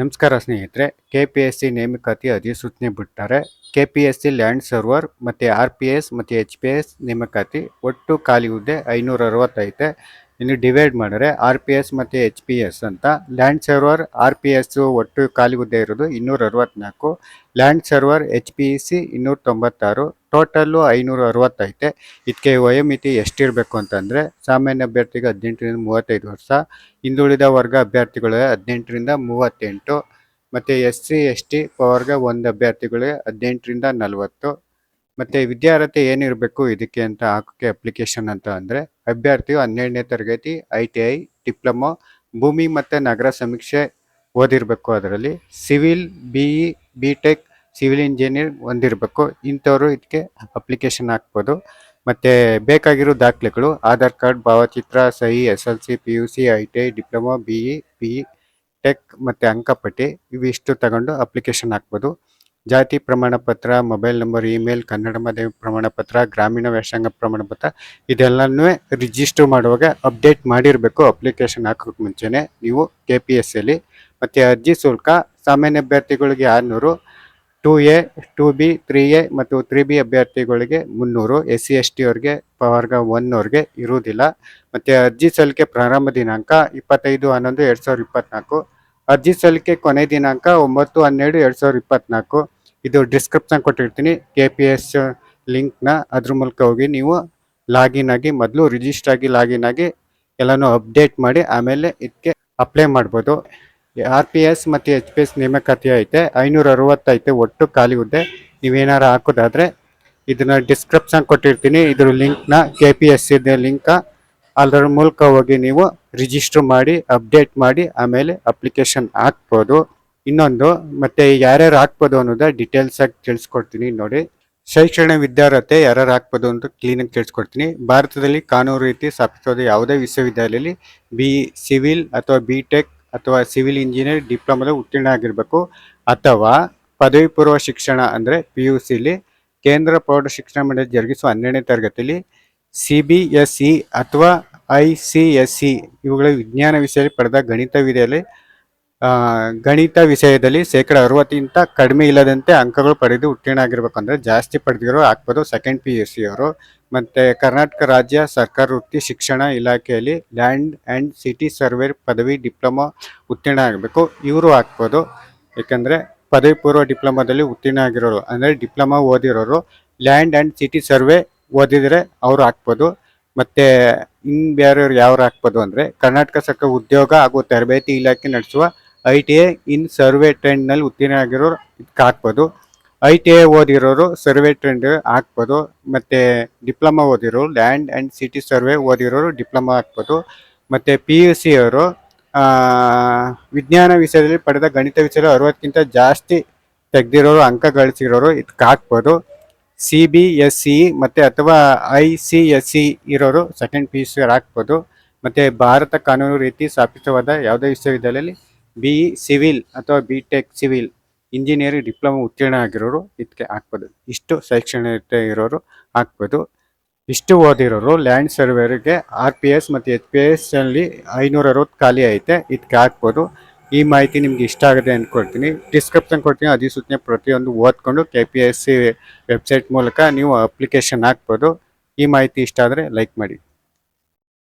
ನಮಸ್ಕಾರ ಸ್ನೇಹಿತರೆ K P S C ನೇಮಕಾತಿ ಅಧಿಸೂಚನೆ ಬಿಟ್ಟಾರೆ K P S C land surveyor ಮತ್ತು ಆರ್ ಪಿ ಎಸ್ ಮತ್ತು ಎಚ್ ಪಿ ಎಸ್ ನೇಮಕಾತಿ ಒಟ್ಟು ಖಾಲಿ ಹುದ್ದೆ ಐನೂರ ಅರವತ್ತೈತೆ ಇನ್ನು ಡಿವೈಡ್ ಮಾಡಿದ್ರೆ ಆರ್ ಪಿ ಎಸ್ ಮತ್ತು ಎಚ್ ಪಿ ಎಸ್ ಅಂತ. Land surveyor R P S ಒಟ್ಟು ಖಾಲಿ ಹುದ್ದೆ ಇರೋದು ಇನ್ನೂರ ಅರವತ್ನಾಲ್ಕು land surveyor H P C ಇನ್ನೂರ ತೊಂಬತ್ತಾರು ಟೋಟಲ್ಲು ಐನೂರ ಅರವತ್ತೈತೆ ಇದಕ್ಕೆ ವಯೋಮಿತಿ ಎಷ್ಟಿರಬೇಕು ಅಂತಂದರೆ ಸಾಮಾನ್ಯ ಅಭ್ಯರ್ಥಿಗೆ ಹದಿನೆಂಟರಿಂದ ಮೂವತ್ತೈದು ವರ್ಷ, ಹಿಂದುಳಿದ ವರ್ಗ ಅಭ್ಯರ್ಥಿಗಳಿಗೆ ಹದಿನೆಂಟರಿಂದ ಮೂವತ್ತೆಂಟು, ಮತ್ತು ಎಸ್ ಸಿ ಎಸ್ ಟಿ ಪವರ್ಗೆ ಒಂದು ಅಭ್ಯರ್ಥಿಗಳಿಗೆ ಹದಿನೆಂಟರಿಂದ ನಲವತ್ತು ಮತ್ತು ವಿದ್ಯಾರ್ಹತೆ ಏನಿರಬೇಕು ಇದಕ್ಕೆ ಅಂತ ಹಾಕೋಕ್ಕೆ ಅಪ್ಲಿಕೇಶನ್ ಅಂತ ಅಂದರೆ ಅಭ್ಯರ್ಥಿಯು ಹನ್ನೆರಡನೇ ತರಗತಿ, ಐ ಟಿ ಐ, ಡಿಪ್ಲೊಮೊ, ಭೂಮಿ ಮತ್ತು ನಗರ ಸಮೀಕ್ಷೆ ಓದಿರಬೇಕು ಅದರಲ್ಲಿ. Civil, B E, B tech, civil engineer ಹೊಂದಿರಬೇಕು ಇಂಥವರು ಇದಕ್ಕೆ ಅಪ್ಲಿಕೇಶನ್ ಹಾಕ್ಬೋದು. ಮತ್ತು ಬೇಕಾಗಿರೋ ದಾಖಲೆಗಳು, ಆಧಾರ್ ಕಾರ್ಡ್, ಭಾವಚಿತ್ರ, ಸಹಿ, S L C, P U C, I T I, diploma, B E, B tech ಮತ್ತು ಅಂಕಪಟ್ಟಿ, ಇವಿಷ್ಟು ತಗೊಂಡು ಅಪ್ಲಿಕೇಶನ್ ಹಾಕ್ಬೋದು. ಜಾತಿ ಪ್ರಮಾಣ ಪತ್ರ, ಮೊಬೈಲ್ ನಂಬರ್, ಇಮೇಲ್, ಕನ್ನಡ ಮಾಧ್ಯಮ ಪ್ರಮಾಣ ಪತ್ರ, ಗ್ರಾಮೀಣ ವ್ಯಾಸಂಗ ಪ್ರಮಾಣ ಪತ್ರ, ಇದೆಲ್ಲನೂ ರಿಜಿಸ್ಟರ್ ಮಾಡುವಾಗ ಅಪ್ಡೇಟ್ ಮಾಡಿರಬೇಕು. ಅಪ್ಲಿಕೇಶನ್ ಹಾಕೋಕ್ಕೆ ಮುಂಚೆನೆ ನೀವು ಕೆ ಪಿ ಎಸ್ ಸಿಯಲ್ಲಿ ಮತ್ತು ಅರ್ಜಿ ಶುಲ್ಕ, ಸಾಮಾನ್ಯ ಅಭ್ಯರ್ಥಿಗಳಿಗೆ ಆರುನೂರು two A two B three A ಮತ್ತು ತ್ರೀ ಬಿ ಅಭ್ಯರ್ಥಿಗಳಿಗೆ ಮುನ್ನೂರು. ಎಸ್ ಸಿ ಎಸ್ ಟಿ ಅವ್ರಿಗೆ ವರ್ಗ ಒನ್ನವ್ರಿಗೆ ಇರುವುದಿಲ್ಲ. ಮತ್ತು ಅರ್ಜಿ ಸಲ್ಲಿಕೆ ಪ್ರಾರಂಭ ದಿನಾಂಕ ಇಪ್ಪತ್ತೈದು, ಹನ್ನೊಂದು, ಎರಡು ಸಾವಿರದ ಇಪ್ಪತ್ತ್ನಾಲ್ಕು ಅರ್ಜಿ ಸಲ್ಲಿಕೆ ಕೊನೆ ದಿನಾಂಕ ಒಂಬತ್ತು, ಹನ್ನೆರಡು, ಎರಡು ಸಾವಿರದ ಇಪ್ಪತ್ತ್ನಾಲ್ಕು ಇದು ಡಿಸ್ಕ್ರಿಪ್ಷನ್ ಕೊಟ್ಟಿರ್ತೀನಿ. ಕೆ ಪಿ ಎಸ್ ಲಿಂಕ್ನ ಅದ್ರ ಮೂಲಕ ಹೋಗಿ ನೀವು ಲಾಗಿನ್ ಆಗಿ ಮೊದಲು ರಿಜಿಸ್ಟರ್ ಆಗಿ ಲಾಗಿನ್ ಆಗಿ ಎಲ್ಲನೂ ಅಪ್ಡೇಟ್ ಮಾಡಿ ಆಮೇಲೆ ಇದಕ್ಕೆ ಅಪ್ಲೈ ಮಾಡ್ಬೋದು. ಆರ್ ಪಿ ಎಸ್ ಮತ್ತು ಎಚ್ ಪಿ ಎಸ್ ನೇಮಕಾತಿ ಐತೆ. ಐನೂರ ಅರವತ್ತೈತೆ ಒಟ್ಟು ಖಾಲಿ ಹುದ್ದೆ. ನೀವೇನಾರು ಹಾಕೋದಾದರೆ ಇದನ್ನು ಡಿಸ್ಕ್ರಿಪ್ಷನ್ ಕೊಟ್ಟಿರ್ತೀನಿ. ಇದ್ರ ಲಿಂಕ್ನ ಕೆ ಪಿ ಎಸ್ ಇದೆ ಲಿಂಕ ಅದರ ಮೂಲಕ ಹೋಗಿ ನೀವು ರಿಜಿಸ್ಟರ್ ಮಾಡಿ ಅಪ್ಡೇಟ್ ಮಾಡಿ ಆಮೇಲೆ ಅಪ್ಲಿಕೇಶನ್ ಹಾಕ್ಬೋದು. ಇನ್ನೊಂದು ಮತ್ತೆ ಯಾರ್ಯಾರು ಹಾಕ್ಬೋದು ಅನ್ನೋದ ಡೀಟೇಲ್ಸ್ ಆಗಿ ತಿಳಿಸ್ಕೊಡ್ತೀನಿ ನೋಡಿ. ಶೈಕ್ಷಣಿಕ ವಿದ್ಯಾರ್ಹತೆ ಯಾರ್ಯಾರು ಹಾಕ್ಬೋದು ಅಂತ ಕ್ಲೀನಾಗಿ ತಿಳಿಸ್ಕೊಡ್ತೀನಿ. ಭಾರತದಲ್ಲಿ ಕಾನೂನು ರೀತಿ ಸ್ಥಾಪಿಸೋದು ಯಾವುದೇ ವಿಶ್ವವಿದ್ಯಾಲಯದಲ್ಲಿ ಬಿ ಸಿವಿಲ್ ಅಥವಾ ಬಿ ಟೆಕ್ ಅಥವಾ ಸಿವಿಲ್ ಇಂಜಿನಿಯರ್ ಡಿಪ್ಲೊಮಾದ ಉತ್ತೀರ್ಣ ಆಗಿರಬೇಕು. ಅಥವಾ ಪದವಿ ಪೂರ್ವ ಶಿಕ್ಷಣ ಅಂದರೆ ಪಿ ಯು ಸಿಲಿ ಕೇಂದ್ರ ಪ್ರೌಢ ಶಿಕ್ಷಣ ಮಂಡಳಿ ಜರುಗಿಸುವ ಹನ್ನೆರಡನೇ ತರಗತಿಯಲ್ಲಿ ಸಿ ಬಿ ಎಸ್ ಇ ಅಥವಾ ಐ ಸಿ ಎಸ್ ಇ ಇವುಗಳ ವಿಜ್ಞಾನ ವಿಷಯದಲ್ಲಿ ಪಡೆದ ಗಣಿತ ವಿಧೆಯಲ್ಲಿ ಆ, ಗಣಿತ ವಿಷಯದಲ್ಲಿ ಶೇಕಡ ಅರವತ್ತಿಂತ ಕಡಿಮೆ ಇಲ್ಲದಂತೆ ಅಂಕಗಳು ಪಡೆದು ಉತ್ತೀರ್ಣ ಆಗಿರ್ಬೇಕಂದ್ರೆ ಜಾಸ್ತಿ ಪಡೆದಿರೋ ಹಾಕ್ಬೋದು ಸೆಕೆಂಡ್ ಪಿ ಯು ಸಿ ಅವರು. ಮತ್ತು ಕರ್ನಾಟಕ ರಾಜ್ಯ ಸರ್ಕಾರ ವೃತ್ತಿ ಶಿಕ್ಷಣ ಇಲಾಖೆಯಲ್ಲಿ ಲ್ಯಾಂಡ್ ಆ್ಯಂಡ್ ಸಿಟಿ ಸರ್ವೆ ಪದವಿ ಡಿಪ್ಲೊಮಾ ಉತ್ತೀರ್ಣ ಆಗಬೇಕು. ಇವರು ಹಾಕ್ಬೋದು ಏಕೆಂದರೆ ಪದವಿ ಪೂರ್ವ ಡಿಪ್ಲೊಮಾದಲ್ಲಿ ಉತ್ತೀರ್ಣ ಆಗಿರೋರು, ಅಂದರೆ ಡಿಪ್ಲೊಮಾ ಓದಿರೋರು ಲ್ಯಾಂಡ್ ಆ್ಯಂಡ್ ಸಿಟಿ ಸರ್ವೆ ಓದಿದರೆ ಅವರು ಹಾಕ್ಬೋದು ಮತ್ತು ಇನ್ನು ಬೇರೆಯವ್ರು ಯಾರು ಹಾಕ್ಬೋದು ಅಂದರೆ ಕರ್ನಾಟಕ ಸರ್ಕಾರ ಉದ್ಯೋಗ ಹಾಗೂ ತರಬೇತಿ ಇಲಾಖೆ ನಡೆಸುವ I T I in survey trend ಉತ್ತೀರ್ಣ ಆಗಿರೋರು ಇದಕ್ಕೆ ಹಾಕ್ಬೋದು ಐ ಟಿ ಐ ಓದಿರೋರು ಸರ್ವೆ ಟ್ರೆಂಡ್ ಹಾಕ್ಬೋದು. ಮತ್ತೆ ಡಿಪ್ಲೊಮಾ ಓದಿರೋರು ಲ್ಯಾಂಡ್ ಆ್ಯಂಡ್ ಸಿಟಿ ಸರ್ವೆ ಓದಿರೋರು ಡಿಪ್ಲೊಮಾ ಹಾಕ್ಬೋದು. ಮತ್ತೆ ಪಿ ಯು ಸಿ ಅವರು ವಿಜ್ಞಾನ ವಿಷಯದಲ್ಲಿ ಪಡೆದ ಗಣಿತ ವಿಷಯದಲ್ಲಿ ಅರವತ್ತಕ್ಕಿಂತ ಜಾಸ್ತಿ ತೆಗೆದಿರೋರು, ಅಂಕ ಗಳಿಸಿರೋರು ಇದಕ್ಕೆ ಹಾಕ್ಬೋದು ಸಿ ಬಿ ಎಸ್ ಸಿ ಮತ್ತು ಅಥವಾ ಐ ಸಿ ಎಸ್ ಸಿ ಇರೋರು ಸೆಕೆಂಡ್ ಪಿ ಯು ಸಿ ಹಾಕ್ಬೋದು. ಮತ್ತು ಭಾರತ ಕಾನೂನು ರೀತಿ ಸ್ಥಾಪಿತವಾದ ಯಾವುದೇ ವಿಶ್ವವಿದ್ಯಾಲಯದಲ್ಲಿ ಬಿ ಸಿವಿಲ್ ಅಥವಾ B tech civil engineering diploma ಉತ್ತೀರ್ಣ ಆಗಿರೋರು ಇದಕ್ಕೆ ಹಾಕ್ಬೋದು. ಇಷ್ಟು ಶೈಕ್ಷಣಿಕತೆ ಇರೋರು ಹಾಕ್ಬೋದು. ಇಷ್ಟು ಓದಿರೋರು ಲ್ಯಾಂಡ್ ಸರ್ವೇರಿಗೆ ಆರ್ ಪಿ ಎಸ್ ಮತ್ತು ಎಚ್ ಪಿ ಎಸ್ ಅಲ್ಲಿ ಐನೂರ ಅರವತ್ತು ಖಾಲಿ ಐತೆ ಇದಕ್ಕೆ ಹಾಕ್ಬೋದು. ಈ ಮಾಹಿತಿ ನಿಮ್ಗೆ ಇಷ್ಟ ಆಗಿದೆ ಅಂದ್ಕೊಳ್ತೀನಿ ಡಿಸ್ಕ್ರಿಪ್ಷನ್ ಕೊಡ್ತೀನಿ, ಅಧಿಸೂಚನೆ ಪ್ರತಿಯೊಂದು ಓದ್ಕೊಂಡು K P S C website ಮೂಲಕ ನೀವು ಅಪ್ಲಿಕೇಶನ್ ಹಾಕ್ಬೋದು. ಈ ಮಾಹಿತಿ ಇಷ್ಟ ಆದರೆ ಲೈಕ್ ಮಾಡಿ.